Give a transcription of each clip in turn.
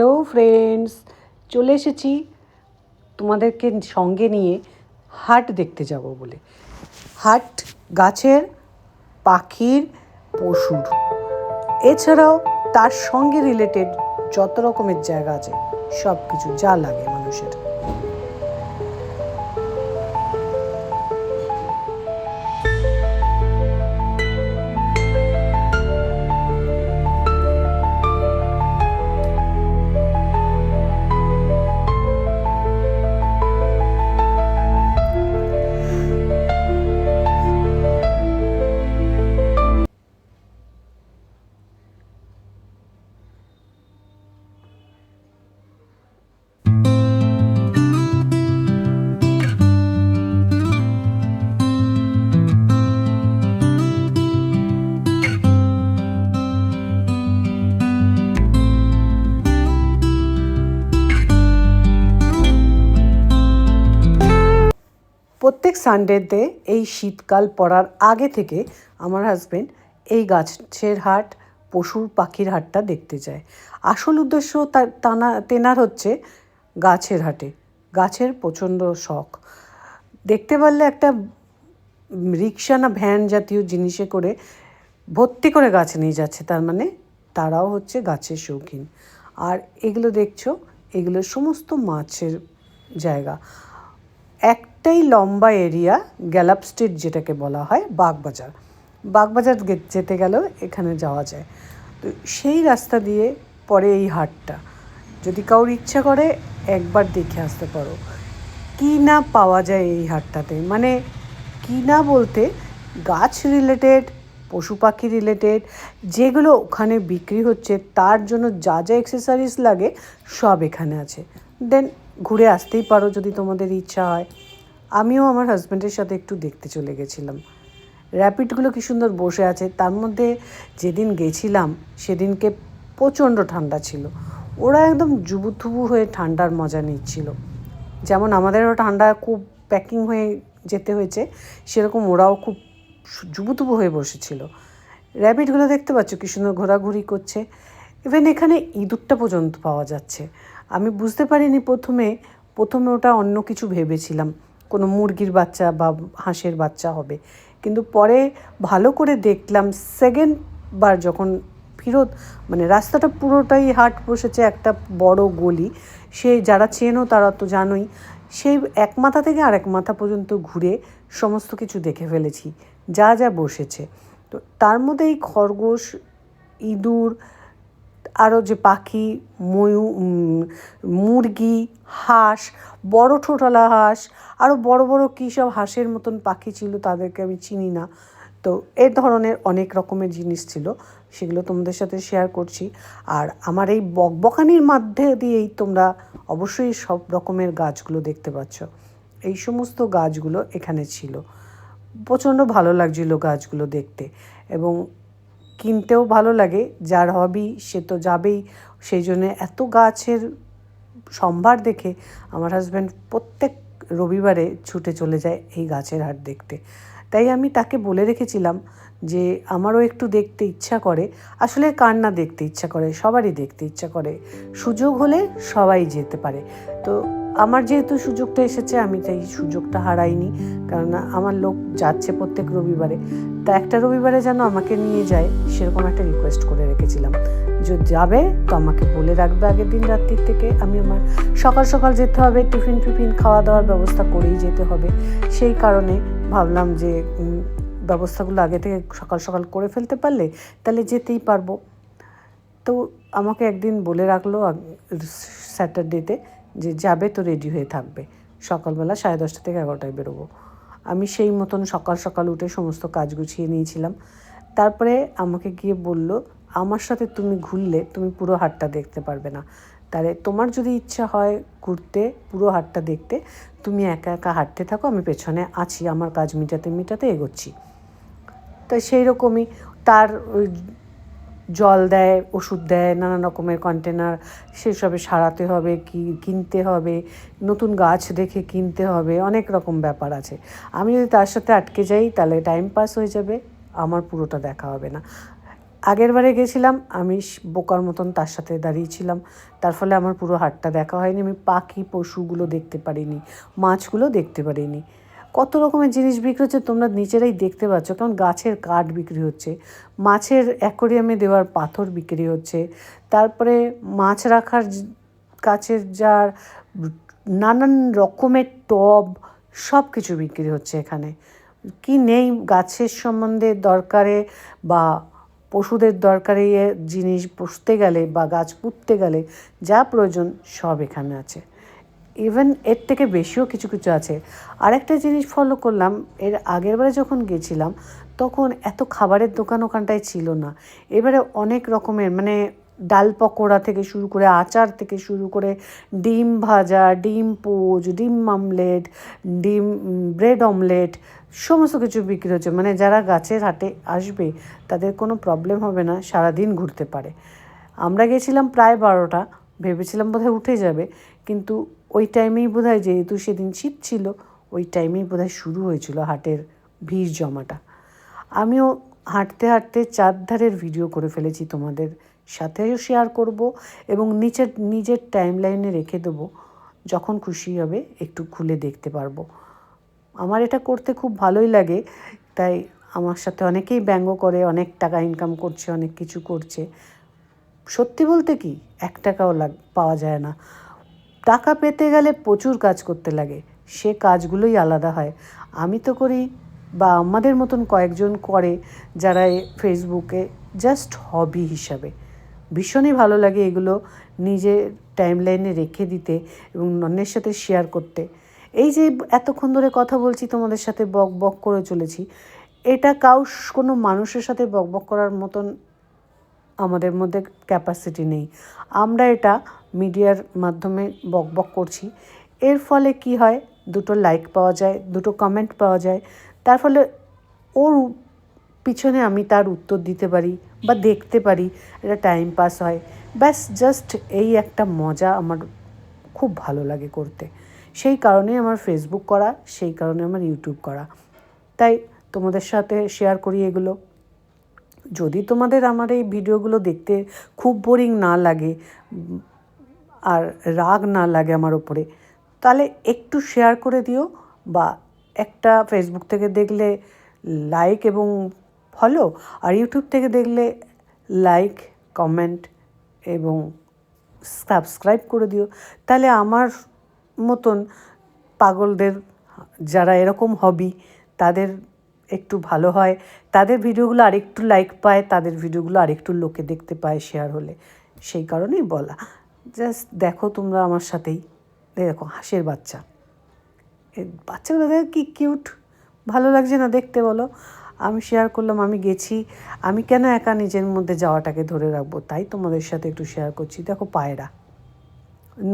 Hello friends, চলে এসেছি তোমাদেরকে সঙ্গে নিয়ে হাট দেখতে যাব বলে। হাট গাছের, পাখির, পশুর। এছাড়াও তার সঙ্গে রিলেটেড যত রকমের জায়গা আছে সব কিছু যা লাগে। সানডেতে এই শীতকাল পড়ার আগে থেকে আমার হাজবেন্ড এই গাছের হাট, পশুর পাখির হাটটা দেখতে যায়। আসল উদ্দেশ্য তার টানা, তেনার হচ্ছে গাছের হাটে। গাছের প্রচণ্ড শখ। দেখতে পারলে একটা রিক্সা না ভ্যান জাতীয় জিনিসে করে ভর্তি করে গাছ নিয়ে যাচ্ছে। তার মানে তারাও হচ্ছে গাছের শৌখিন। আর এগুলো দেখছ, এগুলো সমস্ত মাছের জায়গা। একটাই লম্বা এরিয়া গ্যালাপ স্ট্রিট যেটাকে বলা হয় বাগবাজার। বাগবাজার যেতে গেলেও এখানে যাওয়া যায়। তো সেই রাস্তা দিয়ে পরে এই হাটটা। যদি কারোর ইচ্ছা করে, একবার দেখে আসতে পারো। কী না পাওয়া যায় এই হাটটাতে? মানে কী না বলতে, গাছ রিলেটেড পশু পাখি রিলেটেড যেগুলো ওখানে বিক্রি হচ্ছে, তার জন্য যা যা অ্যাক্সেসরিজ লাগে, সব এখানে আছে। দেন ঘুরে আসতেই পারো যদি তোমাদের ইচ্ছা হয়। আমিও আমার হাজব্যান্ডের সাথে একটু দেখতে চলে গেছিলাম। র্যাপিডগুলো কি সুন্দর বসে আছে। তার মধ্যে যেদিন গেছিলাম, সেদিনকে প্রচণ্ড ঠান্ডা ছিল। ওরা একদম জুবুথুবু হয়ে ঠান্ডার মজা নিচ্ছিল। যেমন আমাদেরও ঠান্ডা খুব প্যাকিং হয়ে যেতে হয়েছে, সেরকম ওরাও খুব জুবুতুবু হয়ে বসেছিল। র্যাবিটগুলো দেখতে পাচ্ছ কি সুন্দর ঘোরাঘুরি করছে। ইভেন এখানে ইঁদুরটা পর্যন্ত পাওয়া যাচ্ছে। আমি বুঝতে পারিনি প্রথমে প্রথমে ওটা অন্য কিছু ভেবেছিলাম। কোনো মুরগির বাচ্চা বা হাঁসের বাচ্চা হবে। কিন্তু পরে ভালো করে দেখলাম সেকেন্ড বার যখন ফিরত মানে রাস্তাটা পুরোটাই হাট বসেছে একটা বড় গলি। সে যারা চেনো তারা তো জানোই, সেই এক মাথা থেকে আরেক মাথা পর্যন্ত ঘুরে সমস্ত কিছু দেখে ফেলেছি। যা যা বসেছে। তো তার মধ্যে এই খরগোশ, ইঁদুর আরও যে পাখি ময়ূর মুরগি, হাঁস, বড় ঠোঁটালা হাঁস, আরও বড় বড় কী সব হাঁসের মতন পাখি ছিল তাদেরকে আমি চিনি না। তো এ ধরনের অনেক রকমের জিনিস ছিল, সেগুলো তোমাদের সাথে শেয়ার করছি। আর আমার এই বকবকানির মধ্যে দিয়েই তোমরা অবশ্যই সব রকমের গাছগুলো দেখতে পাচ্ছ। এই সমস্ত গাছগুলো এখানে ছিল। প্রচণ্ড ভালো লাগছিল গাছগুলো দেখতে এবং কিনতেও ভালো লাগে, যার হবি সে তো যাবেই। সেই জন্যে এত গাছের সম্ভার দেখে আমার হাজব্যান্ড প্রত্যেক রবিবারে ছুটে চলে যায় এই গাছের হাট দেখতে। তাই আমি তাকে বলে রেখেছিলাম যে, আমারও একটু দেখতে ইচ্ছা করে। আসলে কার না দেখতে ইচ্ছা করে, সবারই দেখতে ইচ্ছা করে। সুযোগ হলে সবাই যেতে পারে। তো আমার যেহেতু সুযোগটা এসেছে, আমি তাই সুযোগটা হারাইনি। কেননা আমার লোক যাচ্ছে প্রত্যেক রবিবারে। তা একটা রবিবারে যেন আমাকে নিয়ে যায়, সেরকম একটা রিকোয়েস্ট করে রেখেছিলাম। যদি যাবে, তো আমাকে বলে রাখবে আগের দিন রাত্রির থেকে। আমি আমার সকাল সকাল যেতে হবে টিফিন ফিফিন খাওয়া দাওয়ার ব্যবস্থা করেই যেতে হবে। সেই কারণে ভাবলাম যে ব্যবস্থাগুলো আগে থেকে সকাল সকাল করে ফেলতে পারলে তাহলে যেতেই পারব। তো আমাকে একদিন বলে রাখল স্যাটারডেতে যে, যাবে তো রেডি হয়ে থাকবে। সকালবেলা সাড়ে দশটা থেকে এগারোটায় বেরোবো। আমি সেই মতন সকাল সকাল উঠে সমস্ত কাজ গুছিয়ে নিয়েছিলাম। তারপরে আমাকে গিয়ে বলল, আমার সাথে তুমি ঘুরলে তুমি পুরো হাটটা দেখতে পারবে না। তাহলে তোমার যদি ইচ্ছা হয় ঘুরতে, পুরো হাটটা দেখতে, তুমি একা একা হাঁটতে থাকো, আমি পেছনে আছি, আমার কাজ মিটাতে মিটাতে এগোচ্ছি। তাই সেই রকমই তার জল দেয়, ওষুধ দেয়, নানা রকমের কন্টেনার সেসবে সারাতে হবে, কি কিনতে হবে, নতুন গাছ দেখে কিনতে হবে, অনেক রকম ব্যাপার আছে। আমি যদি তার সাথে আটকে যাই, তাহলে টাইম পাস হয়ে যাবে, আমার পুরোটা দেখা হবে না। আগের বারে গেছিলাম, আমি বোকার মতন তার সাথে দাঁড়িয়েছিলাম তার ফলে আমার পুরো হাটটা দেখা হয়নি, আমি পাখি, পশুগুলো দেখতে পারিনি, মাছগুলো দেখতে পারিনি। কত রকমের জিনিস বিক্রি হচ্ছে, তোমরা নিজেরাই দেখতে পাচ্ছ, কারণ গাছের কাঠ বিক্রি হচ্ছে, মাছের অ্যাকোরিয়ামে দেওয়ার পাথর বিক্রি হচ্ছে, তারপরে মাছ রাখার কাছের যার নানান রকমের টব সব কিছু বিক্রি হচ্ছে এখানে। কি নেই গাছের সম্বন্ধে দরকারে বা পশুদের দরকারে জিনিস পুষতে গেলে বা গাছ পুঁততে গেলে যা প্রয়োজন সব এখানে আছে। ইভেন এর থেকে বেশিও কিছু কিছু আছে। আরেকটা জিনিস ফলো করলাম, এর আগের বারে যখন গেছিলাম, তখন এত খাবারের দোকান ওখানটায় ছিল না। এবারে অনেক রকমের মানে ডাল পকোড়া থেকে শুরু করে আচার থেকে শুরু করে ডিম ভাজা, ডিম পোচ ডিম আমলেট, ডিম ব্রেড অমলেট, সমস্ত কিছু বিক্রি হচ্ছে। মানে যারা গাছের হাটে আসবে, তাদের কোনো প্রবলেম হবে না, সারাদিন ঘুরতে পারে। আমরা গেছিলাম প্রায় বারোটা, ভেবেছিলাম বোধহয় উঠে যাবে, কিন্তু ওই টাইমেই বোধহয় যেহেতু সেদিন শীত ছিল, ওই টাইমেই বোধহয় শুরু হয়েছিল হাটের ভিড় জমাটা। আমিও হাঁটতে হাঁটতে চারধারের ভিডিও করে ফেলেছি তোমাদের সাথেও শেয়ার করব এবং নিচের, নিজের টাইম লাইনে রেখে দেবো। যখন খুশি হবে একটু খুলে দেখতে পারব। আমার এটা করতে খুব ভালোই লাগে। তাই আমার সাথে অনেকেই ব্যঙ্গ করে, অনেক টাকা ইনকাম করছে, অনেক কিছু করছে। সত্যি বলতে কি, এক টাকাও লাগ, পাওয়া যায় না। টাকা পেতে গেলে প্রচুর কাজ করতে লাগে। সে কাজগুলোই আলাদা হয়। আমি তো করি বা আমাদের মতন কয়েকজন করে যারা ফেসবুকে জাস্ট হবি হিসাবে। ভীষণই ভালো লাগে এগুলো নিজের টাইম লাইনে রেখে দিতে এবং অন্যের সাথে শেয়ার করতে। এই যে এতক্ষণ ধরে কথা বলছি, তোমাদের সাথে বক বক করে চলেছি, এটা কাউস কোনো মানুষের সাথে বক বক করার মতন আমাদের মধ্যে ক্যাপাসিটি নেই। আমরা এটা মিডিয়ার মাধ্যমে বক বক করছি। এর ফলে কি হয়? দুটো লাইক পাওয়া যায়, দুটো কমেন্ট পাওয়া যায়। তার ফলে ওর পিছনে আমি তার উত্তর দিতে পারি বা দেখতে পারি এটা টাইম পাস হয়। ব্যাস জাস্ট এই একটা মজা আমার খুব ভালো লাগে করতে। সেই কারণেই আমার ফেসবুক করা, সেই কারণে আমার ইউটিউব করা। তাই তোমাদের সাথে শেয়ার করি এগুলো। যদি তোমাদের আমার এই ভিডিওগুলো দেখতে খুব বোরিং না লাগে, আর রাগ না লাগে আমার ওপরে তাহলে একটু শেয়ার করে দিও বা একটা ফেসবুক থেকে দেখলে লাইক এবং ফলো আর ইউটিউব থেকে দেখলে লাইক কমেন্ট এবং সাবস্ক্রাইব করে দিও। তাহলে আমার মতন পাগলদের যারা এরকম হবি তাদের একটু ভালো হয়। তাদের ভিডিওগুলো আরেকটু লাইক পায়, তাদের ভিডিওগুলো আরেকটু লোকে দেখতে পায় শেয়ার হলে। সেই কারণেই বলা। জাস্ট দেখো তোমরা আমার সাথেই। দেখো, হাঁসের বাচ্চা। বাচ্চাগুলো দেখো কি কিউট ভালো লাগছে না দেখতে বলো। আমি শেয়ার করলাম, আমি গেছি। আমি কেন একা নিজের মধ্যে যাওয়াটাকে ধরে রাখব? তাই তোমাদের সাথে একটু শেয়ার করছি। দেখো পায়রা।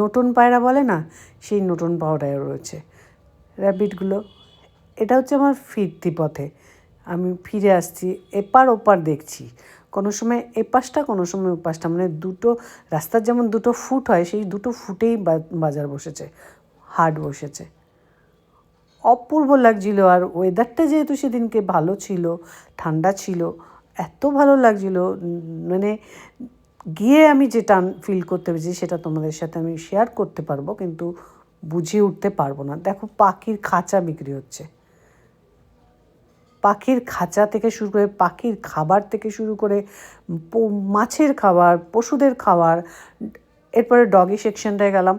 নতুন পায়রা বলে না, সেই নতুন পায়রা রয়েছে। র্যাবিটগুলো এটা হচ্ছে আমার ফিরতি পথে। আমি ফিরে আসছি, এপার ওপার দেখছি। কোনো সময় এপাশটা, কোনো সময় ওপাশটা। মানে দুটো, রাস্তার যেমন দুটো ফুট হয়, সেই দুটো ফুটেই বাজার বসেছে, হাট বসেছে। অপূর্ব লাগছিল আর ওয়েদারটা যেহেতু সেদিনকে ভালো ছিল, ঠান্ডা ছিল, এত ভালো লাগছিল মানে গিয়ে আমি যেটা ফিল করতে পেরেছি সেটা তোমাদের সাথে আমি শেয়ার করতে পারব, কিন্তু বুঝিয়ে উঠতে পারব না। দেখো পাখির খাঁচা বিক্রি হচ্ছে। পাখির খাঁচা থেকে শুরু করে পাখির খাবার থেকে শুরু করে মাছের খাবার, পশুদের খাবার, এরপরে ডগি সেকশনটায় গেলাম।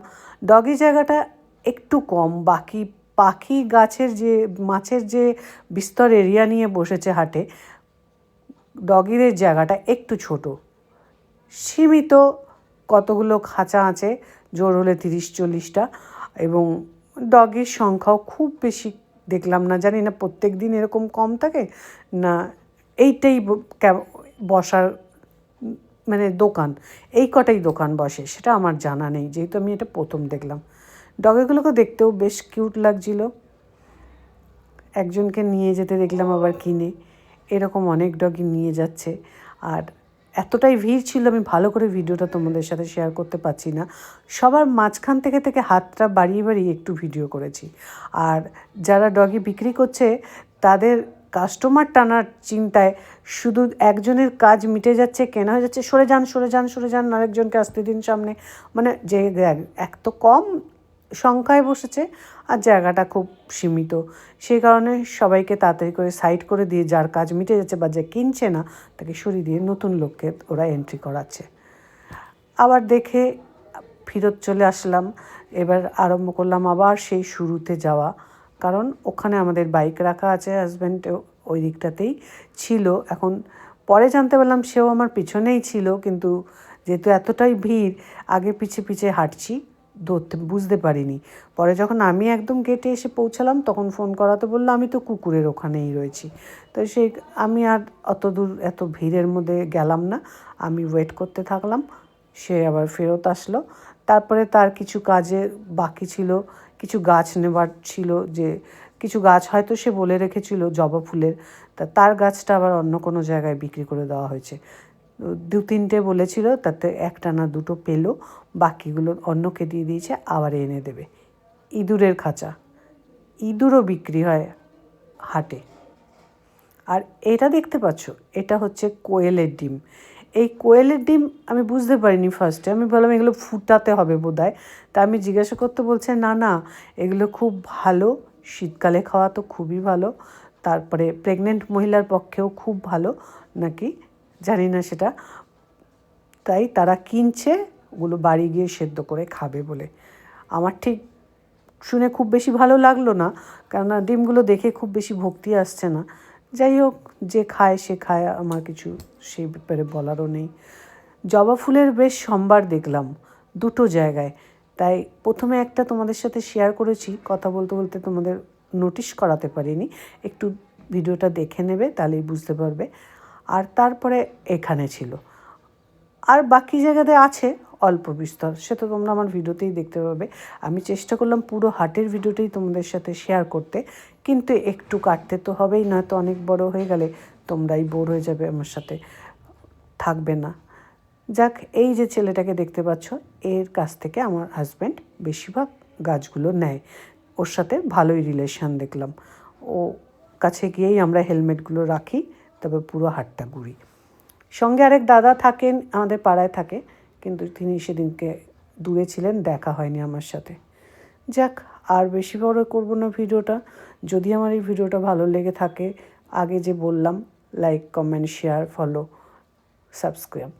ডগি জায়গাটা একটু কম, বাকি পাখি গাছের যে, মাছের যে বিস্তর এরিয়া নিয়ে বসেছে হাটে, ডগিদের জায়গাটা একটু ছোট। সীমিত কতগুলো খাঁচা আছে, জোর হলে তিরিশ চল্লিশটা, এবং ডগির সংখ্যাও খুব বেশি দেখলাম না। জানি না প্রত্যেক দিন এরকম কম থাকে, না এইটাই বসার মানে দোকান। এই কটাই দোকান বসে, সেটা আমার জানা নেই, যেহেতু আমি এটা প্রথম দেখলাম। ডগেগুলোকে দেখতেও বেশ কিউট লাগছিল। একজনকে নিয়ে যেতে দেখলাম আবার কিনে। এরকম অনেক ডগই নিয়ে যাচ্ছে। আর এতটাই ভিড় ছিল, আমি ভালো করে ভিডিওটা তোমাদের সাথে শেয়ার করতে পারছি না। সবার মাঝখান থেকে থেকে হাতটা বাড়িয়ে বাড়িয়ে একটু ভিডিও করেছি। আর যারা ডগি বিক্রি করছে, তাদের কাস্টমার টানার চিন্তায় শুধু একজনের কাজ মিটে যাচ্ছে, কেনা হয়ে যাচ্ছে, সরে যান সরে যান সরে যান, আরেকজনকে আসতে দিন সামনে। মানে যে এক- তো কম সংখ্যায় বসেছে আর জায়গাটা খুব সীমিত। সেই কারণে সবাইকে তাড়াতাড়ি করে সাইড করে দিয়ে যার কাজ মিটে যাচ্ছে বা যে কিনছে না, তাকে সরিয়ে দিয়ে নতুন লোককে ওরা এন্ট্রি করাচ্ছে। আবার দেখে ফিরত চলে আসলাম। এবার আরম্ভ করলাম আবার সেই শুরুতে যাওয়া। কারণ ওখানে আমাদের বাইক রাখা আছে হাজব্যান্ড ওই দিকটাতেই ছিল। এখন পরে জানতে পারলাম সেও আমার পিছনেই ছিল। কিন্তু যেহেতু এতটাই ভিড়, আগে পিছে পিছে হাঁটছি। ধরতে, বুঝতে পারিনি। পরে যখন আমি একদম গেটে এসে পৌঁছালাম, তখন ফোন করাতে বলল, আমি তো কুকুরের ওখানেই রয়েছি। তো সেই আমি আর অত দূর, এত ভিড়ের মধ্যে গেলাম না। আমি ওয়েট করতে থাকলাম, সে আবার ফেরত আসলো। তারপরে তার কিছু কাজে বাকি ছিল, কিছু গাছ নেবার ছিল যে, কিছু গাছ হয়তো সে বলে রেখেছিল জবা ফুলের, তা তার গাছটা আবার অন্য কোনো জায়গায় বিক্রি করে দেওয়া হয়েছে। দু তিনটে বলেছিল, তাতে একটা না দুটো পেল বাকিগুলো অন্যকে দিয়ে দিয়েছে, আবার এনে দেবে। ইঁদুরের খাঁচা। ইঁদুরও বিক্রি হয় হাটে। আর এটা দেখতে পাচ্ছ, এটা হচ্ছে কোয়েলের ডিম। এই কোয়েলের ডিম আমি বুঝতে পারিনি ফার্স্টে আমি বললাম এগুলো ফুটাতে হবে বোধহয়। তা আমি জিজ্ঞাসা করতে বলছে, না না, এগুলো খুব ভালো। শীতকালে খাওয়া তো খুবই ভালো। তারপরে প্রেগনেন্ট মহিলার পক্ষেও খুব ভালো নাকি? জানি না সেটা। তাই তারা কিনছে ওগুলো বাড়ি গিয়ে সেদ্ধ করে খাবে বলে। আমার ঠিক শুনে খুব বেশি ভালো লাগল না, কেননা ডিমগুলো দেখে খুব বেশি ভক্তি আসছে না। যাই হোক, যে খায় সে খায়, আমার কিছু সে ব্যাপারে বলারও নেই। জবা ফুলের বেশ সম্বার দেখলাম দুটো জায়গায়। তাই প্রথমে একটা তোমাদের সাথে শেয়ার করেছি, কথা বলতে বলতে তোমাদের নোটিশ করাতে পারিনি। একটু ভিডিওটা দেখে নেবে, তাহলেই বুঝতে পারবে। আর তারপরে এখানে ছিল। আর বাকি জায়গাতে আছে অল্প বিস্তর। সে তো তোমরা আমার ভিডিওতেই দেখতে পাবে। আমি চেষ্টা করলাম পুরো হাটের ভিডিওটাই তোমাদের সাথে শেয়ার করতে। কিন্তু একটু কাটতে তো হবেই, নয়তো অনেক বড় হয়ে গেলে তোমরাই বোর হয়ে যাবে আমার সাথে। থাকবে না। যাক, এই যে ছেলেটাকে দেখতে পাচ্ছ, এর কাছ থেকে আমার হাজব্যান্ড বেশিরভাগ গাছগুলো নেয়। ওর সাথে ভালোই রিলেশন দেখলাম। ও কাছে গিয়েই আমরা হেলমেটগুলো রাখি, তবে পুরো হাটটা ঘুরি। সঙ্গে আরেক দাদা থাকেন, আমাদের পাড়ায় থাকে। কিন্তু তিনি সেদিনকে দূরে ছিলেন, দেখা হয়নি আমার সাথে। যাক, আর বেশি বড় করব না ভিডিওটা। যদি আমার এই ভিডিওটা ভালো লেগে থাকে, আগে যে বললাম like comment share follow subscribe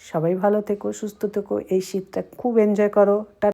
সবাই ভালো থেকো, সুস্থ থেকো, এই শীতটা খুব এনজয় করো।